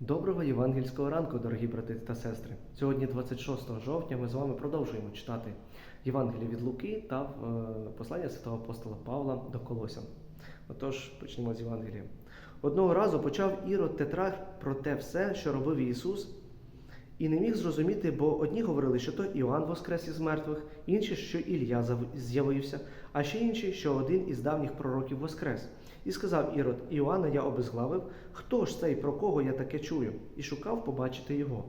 Доброго євангельського ранку, дорогі брати та сестри. Сьогодні, 26 жовтня, ми з вами продовжуємо читати Євангеліє від Луки та е, послання святого апостола Павла до Колосян. Отож, почнемо з Євангелія. Одного разу почав Ірод Тетрах про те все, що робив Ісус, і не міг зрозуміти, бо одні говорили, що то Іоанн воскрес із мертвих, інші, що Ілля з'явився, а ще інші, що один із давніх пророків воскрес. І сказав Ірод, Іоанна я обезглавив, хто ж цей, про кого я таке чую? І шукав побачити його.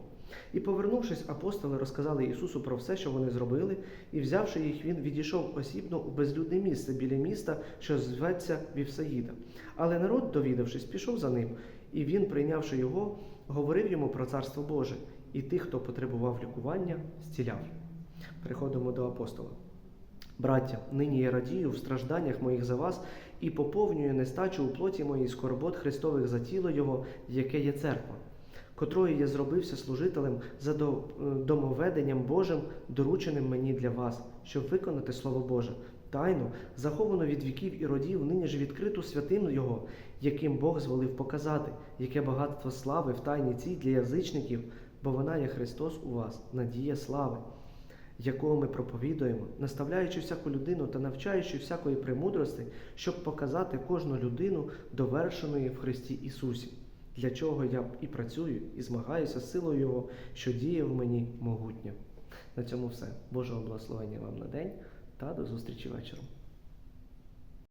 І повернувшись, апостоли розказали Ісусу про все, що вони зробили, і взявши їх, він відійшов осібно у безлюдне місце біля міста, що зветься Вівсаїда. Але народ, довідавшись, пішов за ним, і він, прийнявши його, говорив йому про царство Боже, і тих, хто потребував лікування, зціляв. Переходимо до апостола. Браття, нині я радію в стражданнях моїх за вас і поповнюю нестачу у плоті моїй скорбот Христових за тіло Його, яке є церква, котрої я зробився служителем за е, домоведенням Божим, дорученим мені для вас, щоб виконати Слово Боже, тайну, заховану від віків і родів, нині ж відкриту святим Його, яким Бог зволив показати, яке багатство слави в тайні цій для язичників, бо вона є Христос у вас, надія слави якого ми проповідуємо, наставляючи всяку людину та навчаючи всякої премудрости, щоб показати кожну людину довершеної в Христі Ісусі, для чого я і працюю, і змагаюся з силою Його, що діє в мені могутньо. На цьому все. Божого благословення вам на день та до зустрічі вечором.